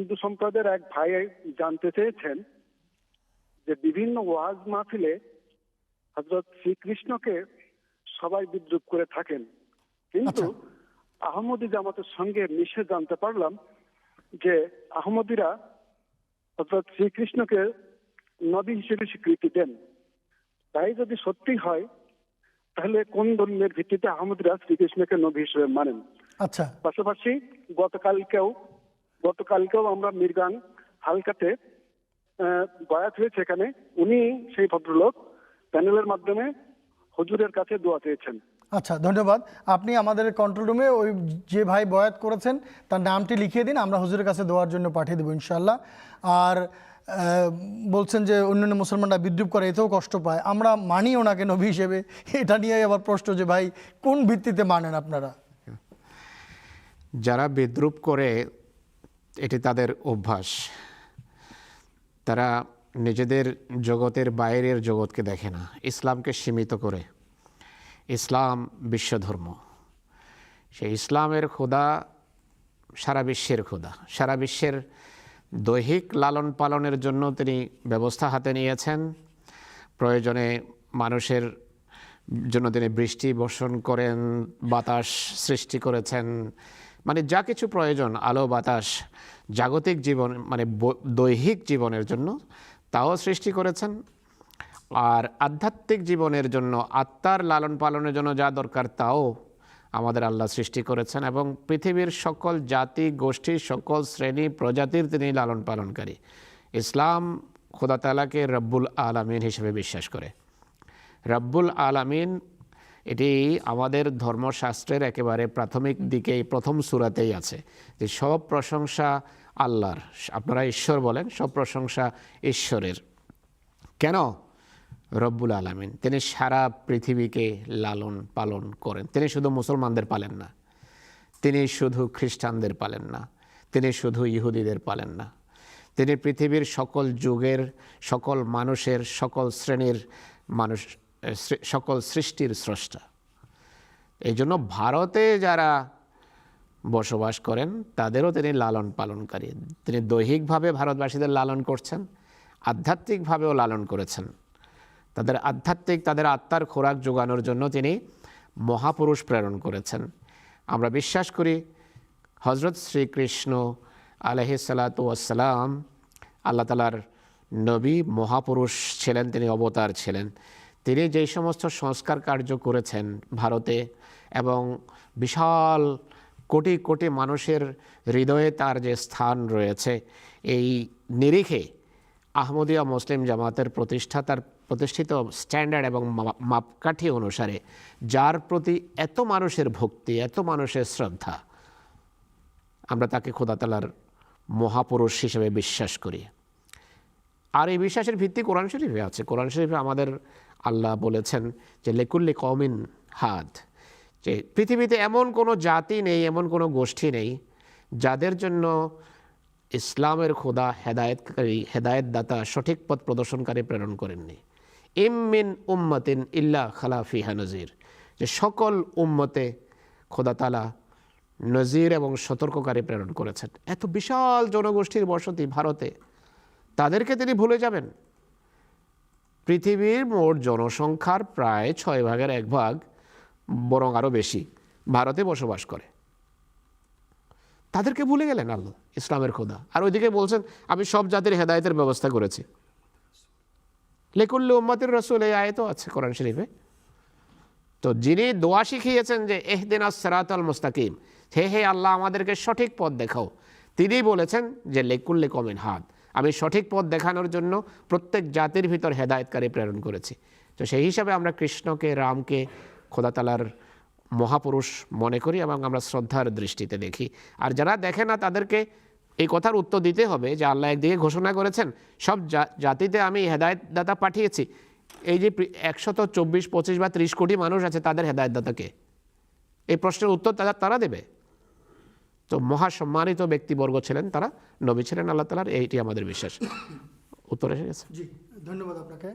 হিন্দু সম্প্রদায়ের এক ভাই জানতে চেয়েছেন যে বিভিন্ন ওয়াজ মাহফিলে হজরত শ্রীকৃষ্ণকে সবাই বিদ্রুপ করে থাকেন। কিন্তু আহমদি জামাতের সঙ্গে মিশে জানতে পারলাম যে আহমদিরা হজরত শ্রীকৃষ্ণকে নবী হিসেবে স্বীকৃতি দেন। তাই যদি সত্যি হয় তাহলে কোন দলিলের ভিত্তিতে আহমদিরা শ্রীকৃষ্ণকে নবী হিসেবে মানেন? আচ্ছা। পাশাপাশি গতকালকেও গতকালকেও আমরা মিরগান হালকাতে আহ, বয়াত হয়েছে এখানে। উনি সেই ভদ্রলোক প্যানেলের মাধ্যমে হুজুরের কাছে দোয়া চেয়েছেন। আচ্ছা ধন্যবাদ। আপনি আমাদের কন্ট্রোল রুমে ওই যে ভাই বয়াত করেছেন তার নামটি লিখিয়ে দিন আমরা হুজুরের কাছে দেওয়ার জন্য পাঠিয়ে দেবো ইনশাল্লাহ আর আহ, বলছেন যে অন্যান্য মুসলমানরা বিদ্রুপ করে এতেও কষ্ট পায়। আমরা মানি ওনাকে নবী হিসেবে। এটা নিয়ে আবার প্রশ্ন যে ভাই কোন ভিত্তিতে মানেন আপনারা? যারা বিদ্রুপ করে এটি তাদের অভ্যাস। তারা নিজেদের জগতের বাইরের জগৎকে দেখে না, ইসলামকে সীমিত করে। ইসলাম বিশ্বধর্ম। সেই ইসলামের খোদা সারা বিশ্বের খোদা। সারা বিশ্বের দৈহিক লালন পালনের জন্য তিনি ব্যবস্থা হাতে নিয়েছেন। প্রয়োজনে মানুষের জন্য তিনি বৃষ্টি বর্ষণ করেন, বাতাস সৃষ্টি করেছেন মানে যা কিছু প্রয়োজন, আলো, বাতাস, জাগতিক জীবন মানে দৈহিক জীবনের জন্য, তাও সৃষ্টি করেছেন। আর আধ্যাত্মিক জীবনের জন্য, আত্মার লালন পালনের জন্য যা দরকার, তাও আমাদের আল্লাহ সৃষ্টি করেছেন এবং পৃথিবীর সকল জাতি, গোষ্ঠী, সকল শ্রেণি, প্রজাতির তিনি লালন পালনকারী। ইসলাম খোদা তালাকে রব্বুল আলামিন হিসেবে বিশ্বাস করে। রব্বুল আলামিন এটি আমাদের ধর্মশাস্ত্রের একেবারে প্রাথমিক দিকেই প্রথম সুরাতেই আছে যে সব প্রশংসা আল্লাহর। আপনারা ঈশ্বর বলেন, সব প্রশংসা ঈশ্বরের। কেন? রব্বুল আলামিন, তিনি সারা পৃথিবীকে লালন পালন করেন। তিনি শুধু মুসলমানদের পালেন না, তিনি শুধু খ্রিস্টানদের পালেন না, তিনি শুধু ইহুদিদের পালেন না। তিনি পৃথিবীর সকল যুগের, সকল মানুষের, সকল শ্রেণির মানুষ সকল সৃষ্টির স্রষ্টা। এই জন্য ভারতে যারা বসবাস করেন, তাদেরও তিনি লালন পালনকারী। তিনি দৈহিকভাবে ভারতবাসীদের লালন করছেন, আধ্যাত্মিকভাবেও লালন করেছেন। তাদের আধ্যাত্মিক, তাদের আত্মার খোরাক যোগানোর জন্য তিনি মহাপুরুষ প্রেরণ করেছেন। আমরা বিশ্বাস করি হজরত শ্রীকৃষ্ণ আলহি সালাতাম আল্লাহ তালার নবী মহাপুরুষ ছিলেন, তিনি অবতার ছিলেন। তিনি যেই সমস্ত সংস্কার কার্য করেছেন ভারতে এবং বিশাল কোটি কোটি মানুষের হৃদয়ে তার যে স্থান রয়েছে, এই নিরিখে আহমদিয়া মুসলিম জামাতের প্রতিষ্ঠা, তার প্রতিষ্ঠিত স্ট্যান্ডার্ড এবং মাপকাঠি অনুসারে যার প্রতি এত মানুষের ভক্তি, এত মানুষের শ্রদ্ধা, আমরা তাকে খোদাতালার মহাপুরুষ হিসেবে বিশ্বাস করি। আর এই বিশ্বাসের ভিত্তি কোরআন শরীফে আছে। কোরআন শরীফে আমাদের আল্লাহ বলেছেন যে, লেকুল্লি কমিন হাত যে পৃথিবীতে এমন কোনো জাতি নেই, এমন কোনো গোষ্ঠী নেই যাদের জন্য ইসলামের খোদা হেদায়েতকারী, হেদায়েতদাতা, সঠিক পথ প্রদর্শনকারী প্রেরণ করেননি। ইমমিন উম্মতিন ইল্লা খালাফিহা নজির যে সকল উম্মতে খোদা তালা নজির এবং সতর্ককারী প্রেরণ করেছেন। এত বিশাল জনগোষ্ঠীর বসতি ভারতে তাদেরকে তিনি ভুলে যাবেন। পৃথিবীর মোট জনসংখ্যার প্রায় ছয় ভাগের এক ভাগ বরং আরও বেশি ভারতে বসবাস করে। তাদেরকে ভুলে গেলেন আল্লাহ, ইসলামের খোদা। আর ওইদিকে বলছেন, আমি সব জাতির হেদায়তের ব্যবস্থা করেছি। লেকুল্লি উম্মাতির রসুল এই আয়তো আছে কোরআন শরীফে। তো যিনি দোয়া শিখিয়েছেন যে এহদিন আল মুস্তাকিম, হে হে আল্লাহ আমাদেরকে সঠিক পথ দেখাও। তিনি বলেছেন যে, লেকুল্লি কমেন হাত আমি সঠিক পথ দেখানোর জন্য প্রত্যেক জাতির ভিতর হেদায়তকারী প্রেরণ করেছি। তো সেই হিসাবে আমরা কৃষ্ণকে, রামকে, খোদাতালার মহাপুরুষ মনে করি এবং আমরা শ্রদ্ধার দৃষ্টিতে দেখি। আর যারা দেখে না তাদেরকে এই কথার উত্তর দিতে হবে যে আল্লাহ একদিকে ঘোষণা করেছেন, সব জাতিতে আমি হেদায়তদাতা পাঠিয়েছি। এই যে একশত চব্বিশ, পঁচিশ বা ত্রিশ কোটি মানুষ আছে, তাদের হেদায়তদাতাকে এই প্রশ্নের উত্তর তারা তারা দেবে। তো মহাসম্মানিত ব্যক্তিবর্গ ছিলেন তারা, নবী ছিলেন, আল্লাহ তালার এইটি আমাদের বিশ্বাস। উত্তর এসে গেছে। জি, ধন্যবাদ আপনাকে।